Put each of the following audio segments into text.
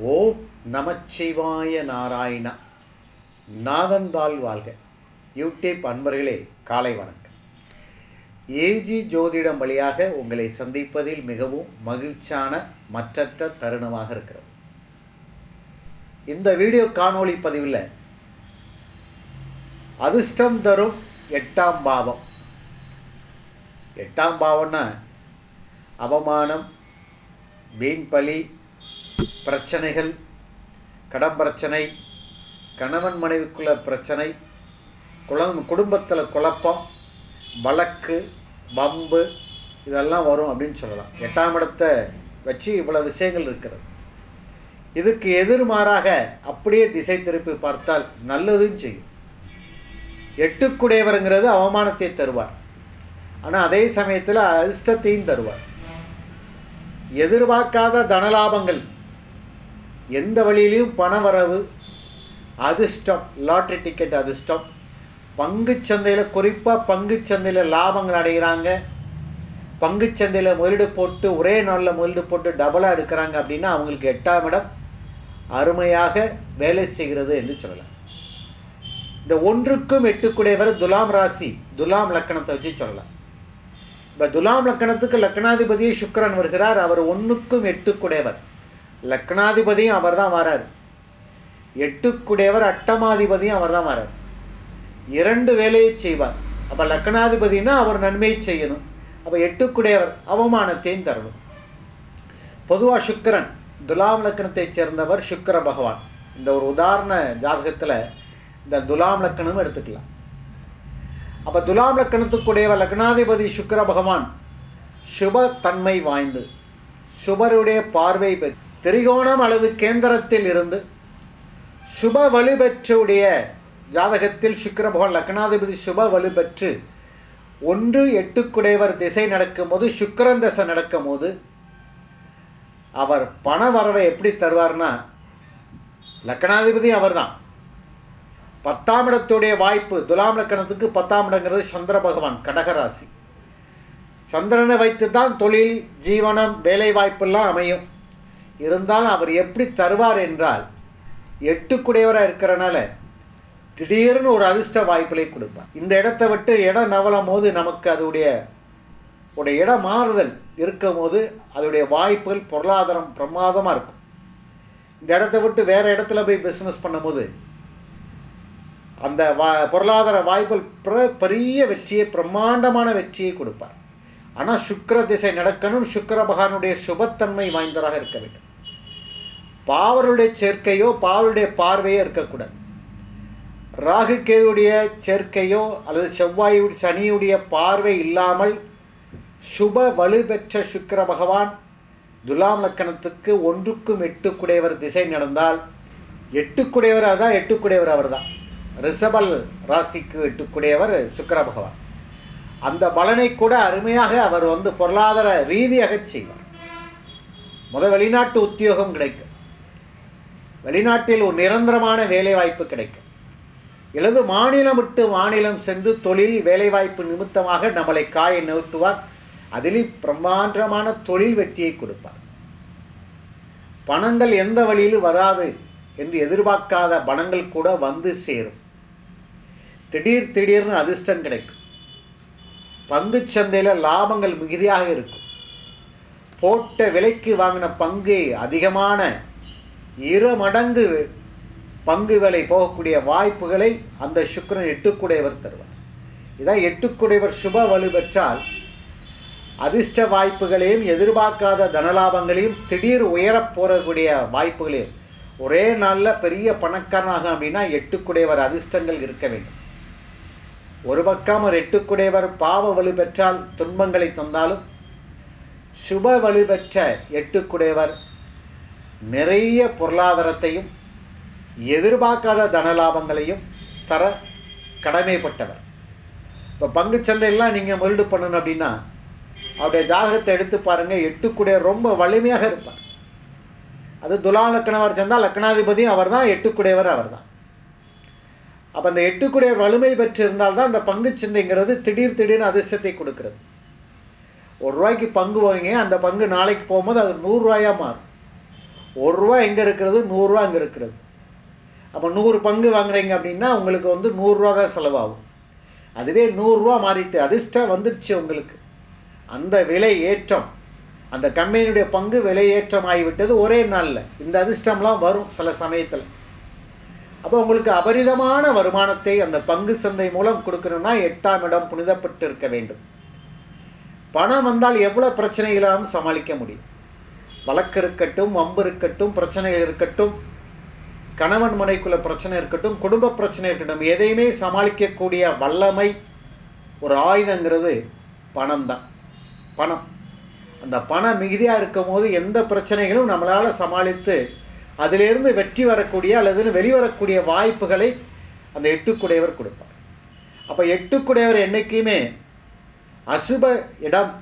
ஓம் நமச்சிவாய நாராயணா. நாதந்தாள் வாழ்க. யூடியூப் அன்பர்களே காலை வணக்கம். ஏஜி ஜோதிடம் வழியாக உங்களை சந்திப்பதில் மிகவும் மகிழ்ச்சியான மற்றற்ற தருணமாக இருக்கிறது. இந்த வீடியோ காணொளி பதிவில் அதிர்ஷ்டம் தரும் எட்டாம் பாவம். எட்டாம் பாவம்னா அவமானம் வீண் பிரச்சனைகள் கடன் பிரச்சனை கணவன் மனைவிக்குள்ள பிரச்சனை குளம் குடும்பத்தில் குழப்பம் வழக்கு வம்பு இதெல்லாம் வரும் அப்படின்னு சொல்லலாம். எட்டாம் இடத்தை வச்சு இவ்வளோ விஷயங்கள் இருக்கிறது. இதுக்கு எதிர்மாறாக அப்படியே திசை திருப்பி பார்த்தால் நல்லதும் செய்யும். எட்டுக்குடையவருங்கிறது அவமானத்தை தருவார். ஆனால் அதே சமயத்தில் அதிர்ஷ்டத்தையும் தருவார். எதிர்பார்க்காத தனலாபங்கள் எந்த வழியிலையும் பணவரவு அதிர்ஷ்டம் லாட்ரி டிக்கெட் அதிர்ஷ்டம். பங்குச்சந்தையில் குறிப்பாக பங்குச்சந்தையில் லாபங்கள் அடைகிறாங்க பங்குச்சந்தையில் முதலீடு போட்டு ஒரே நாளில் முதலீடு போட்டு டபுளாக எடுக்கிறாங்க அப்படின்னா அவங்களுக்கு எட்டாம் இடம் அருமையாக வேலை செய்கிறது என்று சொல்லலாம். இந்த ஒன்றுக்கும் எட்டுக்குடையவர் துலாம் ராசி துலாம் லக்கணத்தை வச்சு சொல்லலாம். இப்போ துலாம் லக்கணத்துக்கு லக்கணாதிபதியே சுக்கரன் வருகிறார். அவர் ஒன்றுக்கும் எட்டுக்குடையவர். லக்னாதிபதியும் அவர் தான் வரார். எட்டுக்குடையவர் அட்டமாதிபதியும் அவர் தான் வரார். இரண்டு வேலையை செய்வார். அப்போ லக்னாதிபதினா அவர் நன்மையை செய்யணும். அப்போ எட்டுக்குடையவர் அவமானத்தையும் தரணும். பொதுவாக சுக்கரன் துலாம் லக்னத்தைச் சேர்ந்தவர் சுக்கர பகவான். இந்த ஒரு உதாரண ஜாதகத்தில் இந்த துலாம் லக்கணமும் எடுத்துக்கலாம். அப்போ துலாம் லக்கணத்துக்குடையவர் லக்னாதிபதி சுக்கர பகவான் சுப தன்மை வாய்ந்தது. சுபருடைய பார்வை பெற்று திரிகோணம் அல்லது கேந்திரத்தில் இருந்து சுப வலுபெற்றுடைய ஜாதகத்தில் சுக்கரபகவான் லக்னாதிபதி சுப வலுபெற்று ஒன்று எட்டுக்குடையவர் திசை நடக்கும்போது சுக்கரன் தசை நடக்கும்போது அவர் பண வரவை எப்படி தருவார்னா லக்கணாதிபதி அவர்தான். பத்தாம் இடத்துடைய வாய்ப்பு துலாம் லக்கணத்துக்கு பத்தாம் இடங்கிறது சந்திர பகவான் கடகராசி. சந்திரனை வைத்து தான் தொழில் ஜீவனம் வேலை வாய்ப்பெல்லாம் அமையும். இருந்தாலும் அவர் எப்படி தருவார் என்றால் எட்டுக்குடையவராக இருக்கிறனால திடீர்னு ஒரு அதிர்ஷ்ட வாய்ப்பிலே கொடுப்பார். இந்த இடத்தை விட்டு இடம் நவலும் போது நமக்கு அதோடைய உடைய இடம் மாறுதல் இருக்கும் போது அதோடைய வாய்ப்புகள் பொருளாதாரம் பிரமாதமாக இருக்கும். இந்த இடத்த விட்டு வேறு இடத்துல போய் பிஸ்னஸ் பண்ணும்போது அந்த வா பொருளாதார வாய்ப்புகள் பெரிய வெற்றியை பிரம்மாண்டமான வெற்றியை கொடுப்பார். ஆனால் சுக்கர திசை நடக்கணும் சுக்கர பகவானுடைய சுபத்தன்மை வாய்ந்ததாக இருக்க வேண்டும். பாவருடைய சேர்க்கையோ பாவருடைய பார்வையோ இருக்கக்கூடாது. ராகு கேதுடைய சேர்க்கையோ அல்லது செவ்வாயுடைய சனியுடைய பார்வை இல்லாமல் சுப வலுப்பெற்ற சுக்கர பகவான் துலாம் லக்கணத்துக்கு ஒன்றுக்கும் எட்டுக்குடையவர் திசை நடந்தால் எட்டுக்குடையவர் அதான் எட்டுக்குடையவர் அவர் தான் ரிஷபல் ராசிக்கு எட்டுக்குடையவர் சுக்கர பகவான். அந்த பலனை கூட அருமையாக அவர் வந்து பொருளாதார ரீதியாக செய்வார். முத வெளிநாட்டு உத்தியோகம் கிடைக்கும். வெளிநாட்டில் ஒரு நிரந்தரமான வேலைவாய்ப்பு கிடைக்கும். எனது மாநிலம் விட்டு மாநிலம் சென்று தொழில் வேலைவாய்ப்பு நிமித்தமாக நம்மளை காய நிறுத்துவார் அதில் பிரம்மாண்டமான தொழில் வெற்றியை கொடுப்பார். பணங்கள் எந்த வழியிலும் வராது என்று எதிர்பார்க்காத பணங்கள் கூட வந்து சேரும். திடீர் திடீர்னு அதிர்ஷ்டம் கிடைக்கும். பங்கு சந்தையில் லாபங்கள் மிகுதியாக இருக்கும். போட்ட விலைக்கு வாங்கின பங்கு அதிகமான இரு மடங்கு பங்கு விலை போகக்கூடிய வாய்ப்புகளை அந்த சுக்கரன் எட்டுக்குடையவர் தருவார். இதான் எட்டுக்குடையவர் சுப வலு பெற்றால் அதிர்ஷ்ட வாய்ப்புகளையும் எதிர்பார்க்காத தனலாபங்களையும் திடீர் உயரப் போகக்கூடிய வாய்ப்புகளையும். ஒரே நாளில் பெரிய பணக்காரனாக அப்படின்னா எட்டுக்குடையவர் அதிர்ஷ்டங்கள் இருக்க வேண்டும். ஒரு பக்கம் ஒரு எட்டுக்குடையவர் பாவ வலு பெற்றால் துன்பங்களை தந்தாலும் சுப வலு பெற்ற எட்டுக்குடையவர் நிறைய பொருளாதாரத்தையும் எதிர்பார்க்காத தனலாபங்களையும் தர கடமைப்பட்டவர். இப்போ பங்குச்சந்தையெல்லாம் நீங்கள் முதலீடு பண்ணணும் அப்படின்னா அவருடைய ஜாதகத்தை எடுத்து பாருங்கள் எட்டுக்குடைய ரொம்ப வலிமையாக இருப்பார். அது துலா லக்கணவர் சேர்ந்தால் லக்கணாதிபதியும் அவர் தான் எட்டுக்குடையவர் அவர் தான் அப்போ அந்த எட்டுக்குடையவர் வலிமை பெற்று இருந்தால்தான் அந்த பங்குச்சந்தைங்கிறது திடீர் திடீர்னு அதிர்ஷ்டத்தை கொடுக்கிறது. ஒரு ரூபாய்க்கு பங்கு வாங்கி அந்த பங்கு நாளைக்கு போகும்போது அது நூறுரூவாயாக மாறும். ஒரு ரூபா எங்கே இருக்கிறது? நூறுரூவா அங்கே இருக்கிறது. அப்போ நூறு பங்கு வாங்குறீங்க அப்படின்னா உங்களுக்கு வந்து நூறுரூவா தான் செலவாகும். அதுவே நூறுரூவா மாறிட்டு அதிர்ஷ்டம் வந்துடுச்சு உங்களுக்கு. அந்த விலை ஏற்றம் அந்த கம்பெனியுடைய பங்கு விலை ஏற்றம் ஆகிவிட்டது ஒரே நாளில். இந்த அதிர்ஷ்டம்லாம் வரும் சில சமயத்தில். அப்போ உங்களுக்கு அபரிதமான வருமானத்தை அந்த பங்கு சந்தை மூலம் கொடுக்கணும்னா எட்டாம் இடம் புனிதப்பட்டு இருக்க வேண்டும். பணம் வந்தால் எவ்வளோ பிரச்சனைகளாலும் சமாளிக்க முடியும். வழக்கு இருக்கட்டும் வம்பு இருக்கட்டும் பிரச்சனைகள் இருக்கட்டும் கணவன் மனைக்குள்ள பிரச்சனை இருக்கட்டும் குடும்ப பிரச்சனை இருக்கட்டும் எதையுமே சமாளிக்கக்கூடிய வல்லமை ஒரு ஆயுதங்கிறது பணம் தான் பணம். அந்த பணம் மிகுதியாக இருக்கும் போது எந்த பிரச்சனைகளும் நம்மளால் சமாளித்து அதிலிருந்து வெற்றி வரக்கூடிய அல்லது வெளிவரக்கூடிய வாய்ப்புகளை அந்த எட்டுக்குடையவர் கொடுப்பார். அப்போ எட்டுக்குடையவர் என்றைக்குமே அசுப இடம்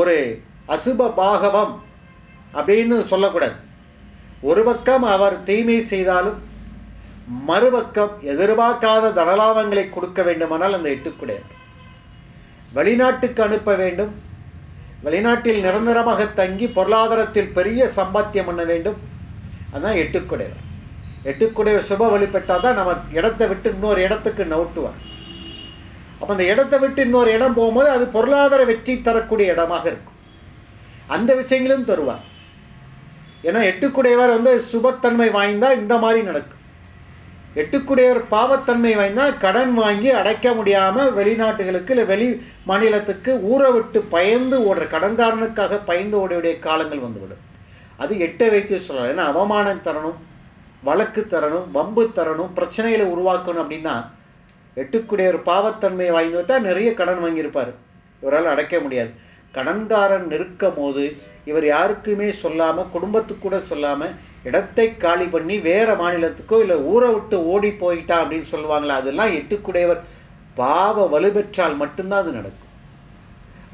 ஒரு அசுப பாகவம் அப்படின்னு சொல்லக்கூடாது. ஒரு பக்கம் அவர் தீமை செய்தாலும் மறுபக்கம் எதிர்பார்க்காத தனலாபங்களை கொடுக்க வேண்டுமானால் அந்த எட்டுக்குடையார் வெளிநாட்டுக்கு அனுப்ப வேண்டும். வெளிநாட்டில் நிரந்தரமாக தங்கி பொருளாதாரத்தில் பெரிய சம்பாத்தியம் பண்ண வேண்டும். அதுதான் எட்டுக்குடையவர் எட்டுக்குடையவர் சுப வழிபட்டால் தான் நம்ம இடத்தை விட்டு இன்னொரு இடத்துக்கு நவுட்டுவார். அப்போ அந்த இடத்தை விட்டு இன்னொரு இடம் போகும்போது அது பொருளாதார வெற்றி தரக்கூடிய இடமாக இருக்கும். அந்த விஷயங்களும் தருவார். ஏன்னா எட்டுக்குடையவர் வந்து சுபத்தன்மை வாய்ந்தால் இந்த மாதிரி நடக்கும். எட்டுக்குடையவர் பாவத்தன்மை வாய்ந்தால் கடன் வாங்கி அடைக்க முடியாமல் வெளிநாட்டுகளுக்கு இல்லை வெளி மாநிலத்துக்கு ஊரை விட்டு பயந்து ஓடுற கடன்காரனுக்காக பயந்து ஓடக்கூடிய காலங்கள் வந்துவிடும். அது எட்டை வைத்து சொல்லலாம். ஏன்னா அவமானம் தரணும் வழக்கு தரணும் வம்பு தரணும் பிரச்சனைகளை உருவாக்கணும் அப்படின்னா எட்டுக்குடையவர் பாவத்தன்மை வாய்ந்துவிட்டால் நிறைய கடன் வாங்கியிருப்பார். இவரால் அடைக்க முடியாது. கடன்காரன் நெருக்கும் போது இவர் யாருக்குமே சொல்லாமல் குடும்பத்துக்கு கூட சொல்லாமல் இடத்தை காலி பண்ணி வேறு மாநிலத்துக்கோ இல்லை ஊரை விட்டு ஓடி போயிட்டான் அப்படின்னு சொல்லுவாங்களே அதெல்லாம் எட்டுக்குடையவர். பாவ வலுப்பெற்றால் மட்டும்தான் அது நடக்கும்.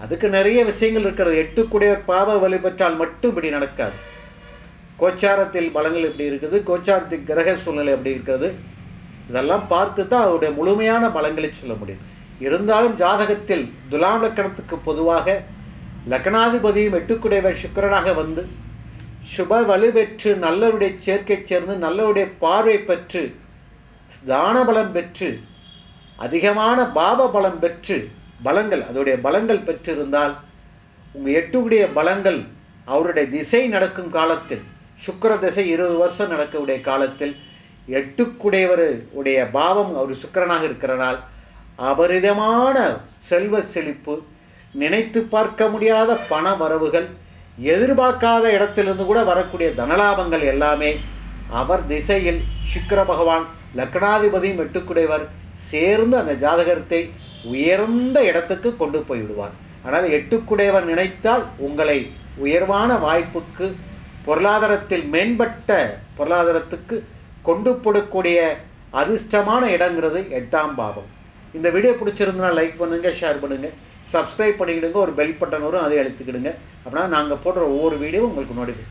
அதுக்கு நிறைய விஷயங்கள் இருக்கிறது. எட்டுக்குடையவர் பாவ வலுப்பெற்றால் மட்டும் இப்படி நடக்காது. கோச்சாரத்தில் பலங்கள் எப்படி இருக்குது. கோச்சாரத்தில் கிரக சூழ்நிலை எப்படி இருக்கிறது. இதெல்லாம் பார்த்து தான் அவருடைய முழுமையான பலங்களை சொல்ல முடியும். இருந்தாலும் ஜாதகத்தில் துலாம் லக்கணத்துக்கு பொதுவாக லக்னாதிபதியும் எட்டுக்குடையவர் சுக்கரனாக வந்து சுப வலுப்பெற்று நல்லவருடைய சேர்க்கை சேர்ந்து நல்லவருடைய பார்வை பெற்று தான பலம் பெற்று அதிகமான பாப பலம் பெற்று பலங்கள் அதோடைய பலங்கள் பெற்றிருந்தால் உங்கள் எட்டுக்குடைய பலங்கள் அவருடைய திசை நடக்கும் காலத்தில் சுக்கர திசை இருபது வருஷம் நடக்கக்கூடிய காலத்தில் எட்டுக்குடையவர் உடைய பாவம் அவர் சுக்கரனாக இருக்கிறனால் அபரிதமான செல்வ செழிப்பு நினைத்து பார்க்க முடியாத பண வரவுகள் எதிர்பார்க்காத இடத்திலிருந்து கூட வரக்கூடிய தனலாபங்கள் எல்லாமே அவர் திசையில் சுக்கர பகவான் லக்னாதிபதியும் எட்டுக்குடையவர் சேர்ந்து அந்த ஜாதகத்தை உயர்ந்த இடத்துக்கு கொண்டு போய்விடுவார் ஆனால் எட்டுக்குடையவர் நினைத்தால் உங்களை உயர்வான வாய்ப்புக்கு பொருளாதாரத்தில் மேம்பட்ட பொருளாதாரத்துக்கு கொண்டு போடக்கூடிய அதிர்ஷ்டமான இடங்கிறது எட்டாம் பாவம். இந்த வீடியோ பிடிச்சிருந்தனா லைக் பண்ணுங்கள் ஷேர் பண்ணுங்கள் சப்ஸ்கிரைப் பண்ணிக்கிடுங்க ஒரு பெல் பட்டன் வரும் அதை அழுத்திக்கிடுங்க. அப்படின்னா நாங்கள் போடுற ஒவ்வொரு வீடியோவும் உங்களுக்கு நோட்டிஃபிகேஷன்